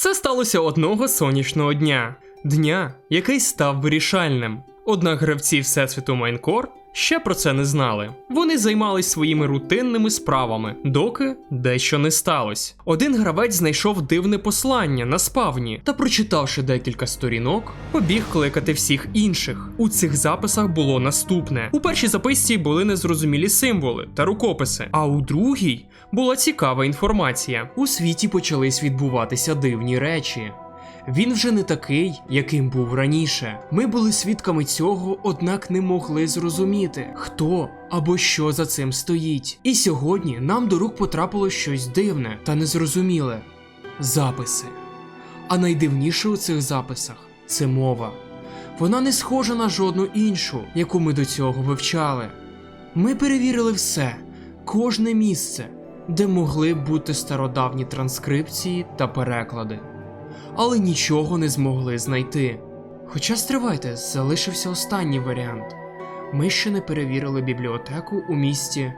Це сталося одного сонячного дня, дня, який став вирішальним. Однак гравці Всесвіту Майнкор ще про це не знали. Вони займались своїми рутинними справами, доки дещо не сталося. Один гравець знайшов дивне послання на спавні та, прочитавши декілька сторінок, побіг кликати всіх інших. У цих записах було наступне: у першій записці були незрозумілі символи та рукописи, а у другій була цікава інформація. У світі почались відбуватися дивні речі. Він вже не такий, яким був раніше. Ми були свідками цього, однак не могли зрозуміти, хто або що за цим стоїть. І сьогодні нам до рук потрапило щось дивне та незрозуміле записи. А найдивніше у цих записах це мова. Вона не схожа на жодну іншу, яку ми до цього вивчали. Ми перевірили все, кожне місце, де могли бути стародавні транскрипції та переклади але нічого не змогли знайти. Хоча стривайте, залишився останній варіант. Ми ще не перевірили бібліотеку у місті.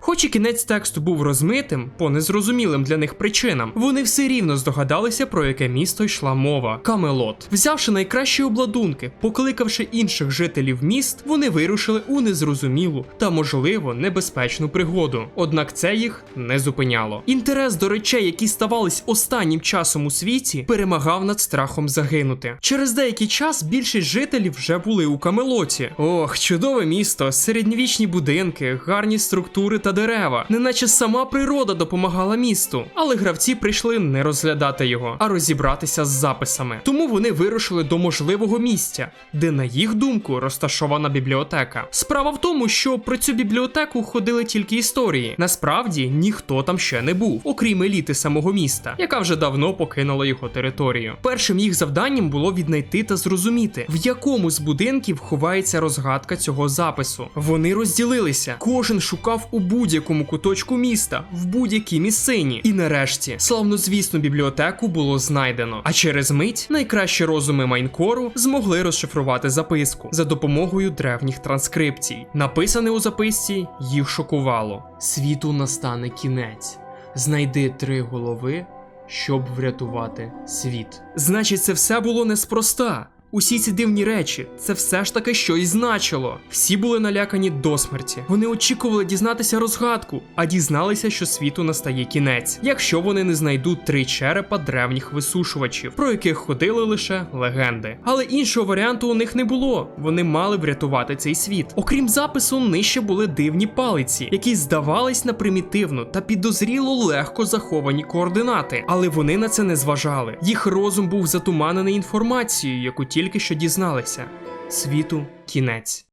Хоч і кінець тексту був розмитим, по незрозумілим для них причинам, вони все рівно здогадалися, про яке місто йшла мова Камелот. Взявши найкращі обладунки, покликавши інших жителів міст, вони вирушили у незрозумілу та, можливо, небезпечну пригоду. Однак це їх не зупиняло. Інтерес до речей, які ставались останнім часом у світі, перемагав над страхом загинути. Через деякий час більшість жителів вже були у Камелоті. Ох, чудове місто, середньовічні будинки, гарні структури та дерева, неначе сама природа допомагала місту. Але гравці прийшли не розглядати його, а розібратися з записами. Тому вони вирушили до можливого місця, де, на їх думку, розташована бібліотека. Справа в тому, що про цю бібліотеку ходили тільки історії. Насправді ніхто там ще не був, окрім еліти самого міста, яка вже давно покинула його територію. Першим їх завданням було віднайти та зрозуміти, в якому з будинків ховається розгадка цього запису. Вони розділилися, кожен шукав у будь-якому куточку міста, в будь-якій місцині. І нарешті славнозвісну бібліотеку було знайдено. А через мить найкращі розуми Майнкору змогли розшифрувати записку за допомогою древніх транскрипцій. Написане у записці їх шокувало: світу настане кінець. Знайди три голови, щоб врятувати світ. Значить, це все було неспроста. Усі ці дивні речі, це все ж таки щось значило. Всі були налякані до смерті. Вони очікували дізнатися розгадку, а дізналися, що світу настає кінець, якщо вони не знайдуть три черепа древніх висушувачів, про яких ходили лише легенди. Але іншого варіанту у них не було. Вони мали врятувати цей світ. Окрім запису, нижче були дивні палиці, які здавались на примітивну та підозріло легко заховані координати. Але вони на це не зважали. Їх розум був затуманений інформацією, яку тільки що дізналися. Світу кінець.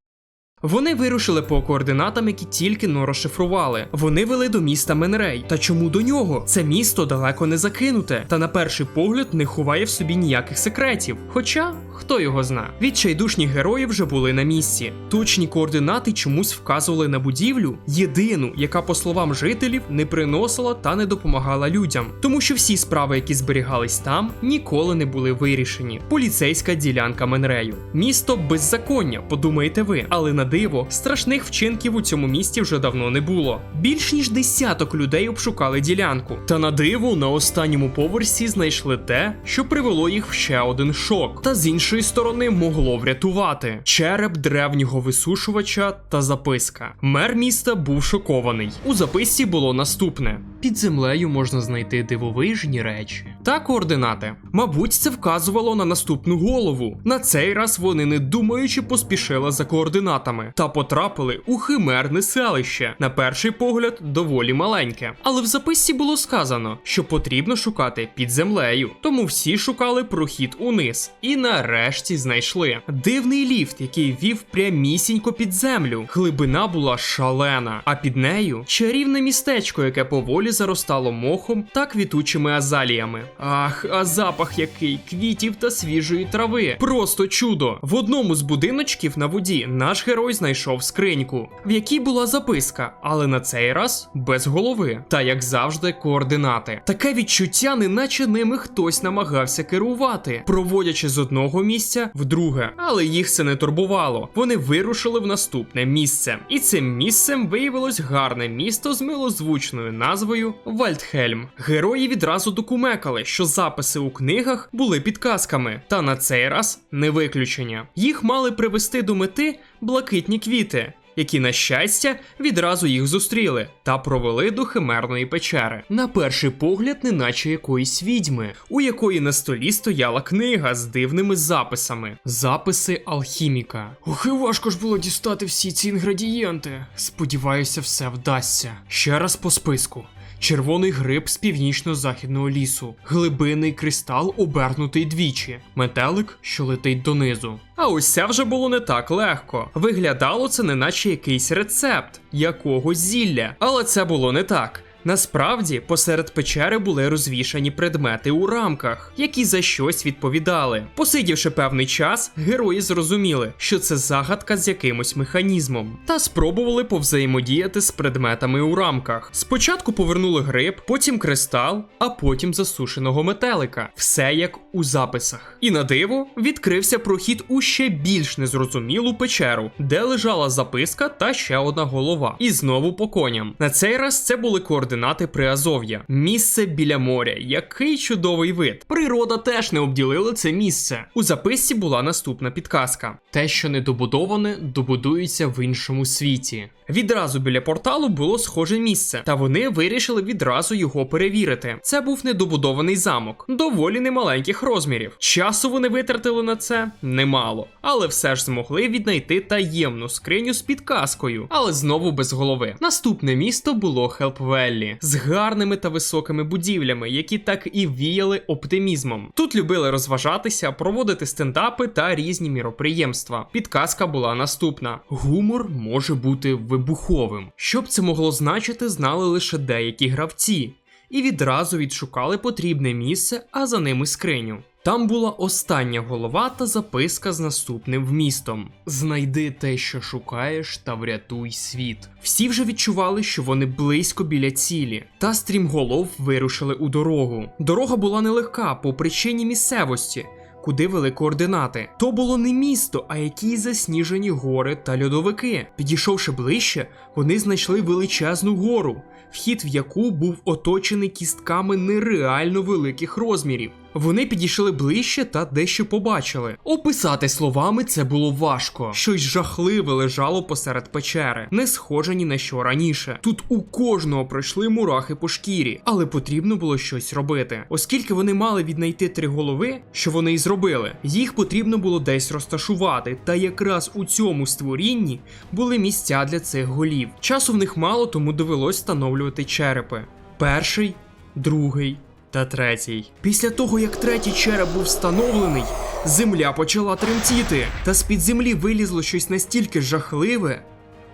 Вони вирушили по координатам, які тільки но розшифрували. Вони вели до міста Менрей. Та чому до нього? Це місто далеко не закинуте, та на перший погляд не ховає в собі ніяких секретів. Хоча хто його зна. Відчайдушні герої вже були на місці. Точні координати чомусь вказували на будівлю, єдину, яка, по словам жителів, не приносила та не допомагала людям, тому що всі справи, які зберігались там, ніколи не були вирішені. Поліцейська ділянка Менрею. Місто беззаконня, подумаєте ви, але на диво, страшних вчинків у цьому місті вже давно не було. Більш ніж десяток людей обшукали ділянку. Та на диво на останньому поверсі знайшли те, що привело їх в ще один шок. Та з іншої сторони могло врятувати череп древнього висушувача та записка. Мер міста був шокований. У записці було наступне: під землею можна знайти дивовижні речі та координати. Мабуть, це вказувало на наступну голову. На цей раз вони, не думаючи, поспішили за координатами та потрапили у химерне селище. На перший погляд, доволі маленьке. Але в записці було сказано, що потрібно шукати під землею. Тому всі шукали прохід униз і нарешті знайшли дивний ліфт, який вів прямісінько під землю. Глибина була шалена, а під нею чарівне містечко, яке поволі заростало мохом та квітучими азаліями. Ах, а запах який квітів та свіжої трави. Просто чудо. В одному з будиночків на воді наш герой знайшов скриньку, в якій була записка, але на цей раз без голови. Та як завжди, координати. Таке відчуття, неначе ними хтось намагався керувати, проводячи з одного місця в друге, але їх це не турбувало. Вони вирушили в наступне місце. І цим місцем виявилось гарне місто з милозвучною назвою Вальдхельм. Герої відразу докумекали, що записи у книгах були підказками, та на цей раз не виключення. Їх мали привести до мети блакитні квіти. Які, на щастя, відразу їх зустріли та провели до химерної печери. На перший погляд, неначе якоїсь відьми, у якої на столі стояла книга з дивними записами. Записи алхіміка. Ох, і важко ж було дістати всі ці інгредієнти. Сподіваюся, все вдасться. Ще раз по списку. Червоний гриб з північно-західного лісу, глибинний кристал, обернутий двічі, метелик, що летить донизу. А ось це вже було не так легко. Виглядало це неначе якийсь рецепт, якогось зілля, але це було не так. Насправді, посеред печери були розвішані предмети у рамках, які за щось відповідали. Посидівши певний час, герої зрозуміли, що це загадка з якимось механізмом, та спробували повзаємодіяти з предметами у рамках. Спочатку повернули гриб, потім кристал, а потім засушеного метелика. Все як у записах. І на диво відкрився прохід у ще більш незрозумілу печеру, де лежала записка та ще одна голова. І знову по коням. На цей раз це були координати Приазов'я. Місце біля моря. Який чудовий вид. Природа теж не обділила це місце. У записці була наступна підказка: те, що не добудоване, добудується в іншому світі. Відразу біля порталу було схоже місце, та вони вирішили відразу його перевірити. Це був недобудований замок, доволі немаленьких розмірів. Часу вони витратили на це немало, але все ж змогли віднайти таємну скриню з підказкою, але знову без голови. Наступне місто було Хелпвеллі з гарними та високими будівлями, які так і віяли оптимізмом. Тут любили розважатися, проводити стендапи та різні міроприємства. Підказка була наступна: гумор може бути вибуховим. Що б це могло значити, знали лише деякі гравці, і відразу відшукали потрібне місце, а за ними скриню. Там була остання голова та записка з наступним вмістом: Знайди те, що шукаєш, та врятуй світ. Всі вже відчували, що вони близько біля цілі, та стрімголов вирушили у дорогу. Дорога була нелегка по причині місцевості. Куди вели координати? То було не місто, а якісь засніжені гори та льодовики. Підійшовши ближче, вони знайшли величезну гору, вхід в яку був оточений кістками нереально великих розмірів. Вони підійшли ближче та дещо побачили. Описати словами це було важко. Щось жахливе лежало посеред печери, не схоже ні на що раніше. Тут у кожного пройшли мурахи по шкірі, але потрібно було щось робити. Оскільки вони мали віднайти три голови, що вони і зробили, їх потрібно було десь розташувати. Та якраз у цьому створінні були місця для цих голів. Часу в них мало, тому довелось встановлювати черепи. Перший, другий та третій. Після того, як третій череп був встановлений, земля почала тремтіти, та з-під землі вилізло щось настільки жахливе.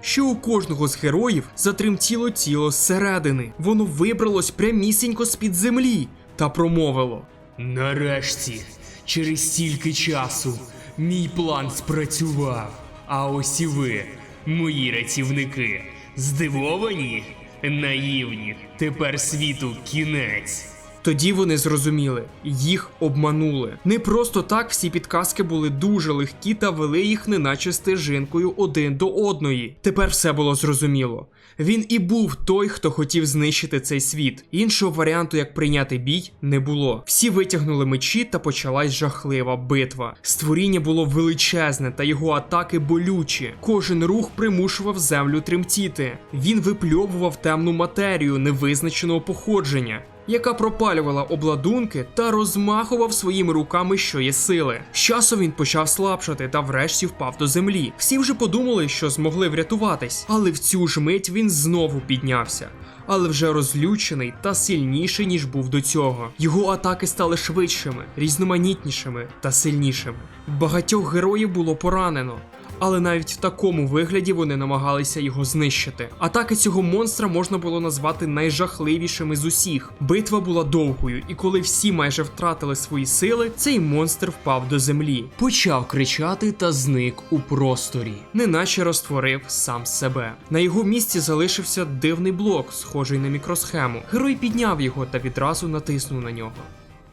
Що у кожного з героїв затремтіло тіло зсередини. Воно вибралось прямісінько з-під землі та промовило: Нарешті, через стільки часу, мій план спрацював. А ось і ви, мої рятівники, здивовані, наївні. Тепер світу кінець. Тоді вони зрозуміли, їх обманули. Не просто так всі підказки були дуже легкі та вели їх неначе стежинкою один до одної. Тепер все було зрозуміло. Він і був той, хто хотів знищити цей світ. Іншого варіанту, як прийняти бій, не було. Всі витягнули мечі та почалась жахлива битва. Створіння було величезне, та його атаки болючі. Кожен рух примушував землю тремтіти. Він випльовував темну матерію невизначеного походження яка пропалювала обладунки та розмахував своїми руками, що є сили. З часом він почав слабшати та врешті впав до землі. Всі вже подумали, що змогли врятуватись, але в цю ж мить він знову піднявся. Але вже розлючений та сильніший, ніж був до цього. Його атаки стали швидшими, різноманітнішими та сильнішими. Багатьох героїв було поранено, але навіть в такому вигляді вони намагалися його знищити. Атаки цього монстра можна було назвати найжахливішими з усіх. Битва була довгою, і коли всі майже втратили свої сили, цей монстр впав до землі. Почав кричати та зник у просторі, неначе розтворив сам себе. На його місці залишився дивний блок, схожий на мікросхему. Герой підняв його та відразу натиснув на нього.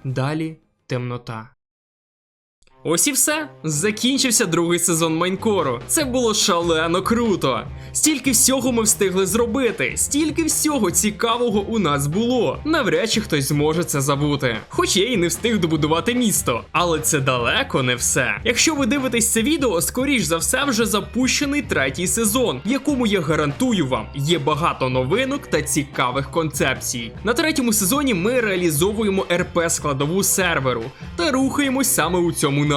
Далі темнота. Ось і все. Закінчився другий сезон Майнкору. Це було шалено круто. Стільки всього ми встигли зробити, стільки всього цікавого у нас було. Навряд чи хтось зможе це забути. Хоч я і не встиг добудувати місто, але це далеко не все. Якщо ви дивитесь це відео, скоріш за все вже запущений третій сезон, в якому я гарантую вам, є багато новинок та цікавих концепцій. На третьому сезоні ми реалізовуємо РП складову серверу та рухаємось саме у цьому напрямку.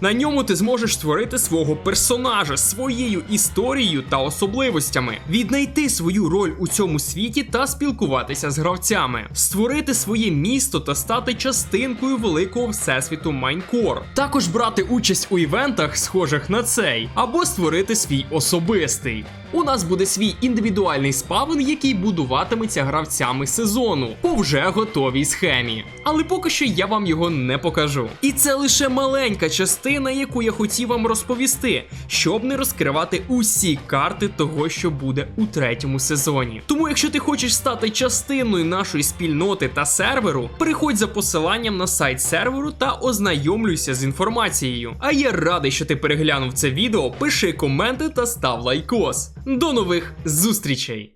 На ньому ти зможеш створити свого персонажа своєю історією та особливостями, віднайти свою роль у цьому світі та спілкуватися з гравцями, створити своє місто та стати частинкою великого всесвіту Майнкор. Також брати участь у івентах, схожих на цей, або створити свій особистий. У нас буде свій індивідуальний спавн, який будуватиметься гравцями сезону по вже готовій схемі. Але поки що я вам його не покажу. І це лише маленька частина, яку я хотів вам розповісти, щоб не розкривати усі карти того, що буде у третьому сезоні. Тому, якщо ти хочеш стати частиною нашої спільноти та серверу, переходь за посиланням на сайт серверу та ознайомлюйся з інформацією. А я радий, що ти переглянув це відео. Пиши коменти та став лайкос. До нових зустрічей!